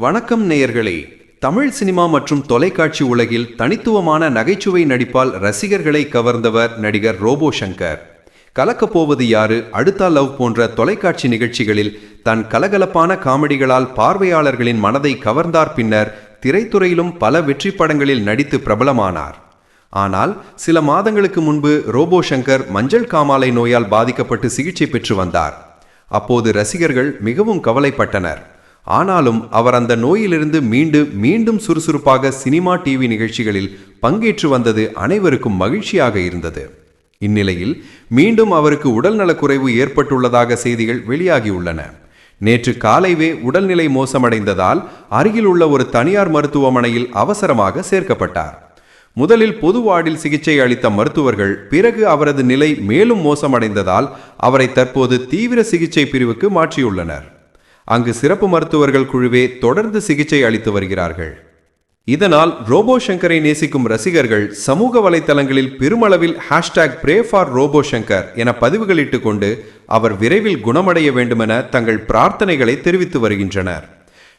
வணக்கம் நேயர்களே. தமிழ் சினிமா மற்றும் தொலைக்காட்சி உலகில் தனித்துவமான நகைச்சுவை நடிப்பால் ரசிகர்களை கவர்ந்தவர் நடிகர் ரோபோ சங்கர். கலக்கப் போவது யாரு? அடுத்தா லவ் போன்ற தொலைக்காட்சி நிகழ்ச்சிகளில் தன் கலகலப்பான காமெடிகளால் பார்வையாளர்களின் மனதை கவர்ந்தார் பின்னர் திரைத்துறையிலும் பல வெற்றி படங்களில் நடித்து பிரபலமானார். ஆனால் சில மாதங்களுக்கு முன்பு ரோபோ சங்கர் மஞ்சள் காமாலை நோயால் பாதிக்கப்பட்டு சிகிச்சை பெற்று வந்தார். அப்போது ரசிகர்கள் மிகவும் கவலைப்பட்டனர். ஆனாலும் அவர் அந்த நோயிலிருந்து மீண்டு மீண்டும் சுறுசுறுப்பாக சினிமா டிவி நிகழ்ச்சிகளில் பங்கேற்று வந்தது அனைவருக்கும் மகிழ்ச்சியாக இருந்தது. இந்நிலையில் மீண்டும் அவருக்கு உடல்நலக்குறைவு ஏற்பட்டுள்ளதாக செய்திகள் வெளியாகியுள்ளன. நேற்று காலைவே உடல்நிலை மோசமடைந்ததால் அருகில் உள்ள ஒரு தனியார் மருத்துவமனையில் அவசரமாக சேர்க்கப்பட்டார். முதலில் பொது வார்டில் சிகிச்சை அளித்த மருத்துவர்கள் பிறகு அவரது நிலை மேலும் மோசமடைந்ததால் அவரை தற்போது தீவிர சிகிச்சை பிரிவுக்கு மாற்றியுள்ளனர். அங்கு சிறப்பு மருத்துவர்கள் குழுவே தொடர்ந்து சிகிச்சை அளித்து வருகிறார்கள். இதனால் ரோபோ சங்கரை நேசிக்கும் ரசிகர்கள் சமூக வலைதளங்களில் பெருமளவில் hashtag pray for Robo Shankar என பதிவுகளிட்டு கொண்டு அவர் விரைவில் குணமடைய வேண்டுமென தங்கள் பிரார்த்தனைகளை தெரிவித்து வருகின்றனர்.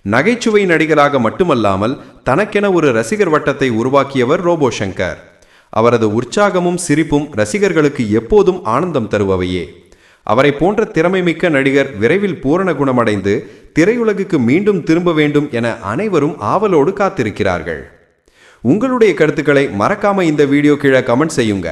நகைச்சுவை நடிகராக மட்டுமல்லாமல் தனக்கென ஒரு ரசிகர் வட்டத்தை உருவாக்கியவர் ரோபோ சங்கர் அவரது உற்சாகமும் சிரிப்பும் ரசிகர்களுக்கு எப்போதும் ஆனந்தம் தருபவையே. அவரை போன்ற திறமைமிக்க நடிகர் விரைவில் பூரண குணமடைந்து திரையுலகுக்கு மீண்டும் திரும்ப வேண்டும் என அனைவரும் ஆவலோடு காத்திருக்கிறார்கள். உங்களுடைய கருத்துக்களை மறக்காம இந்த வீடியோ கீழே கமெண்ட் செய்யுங்க.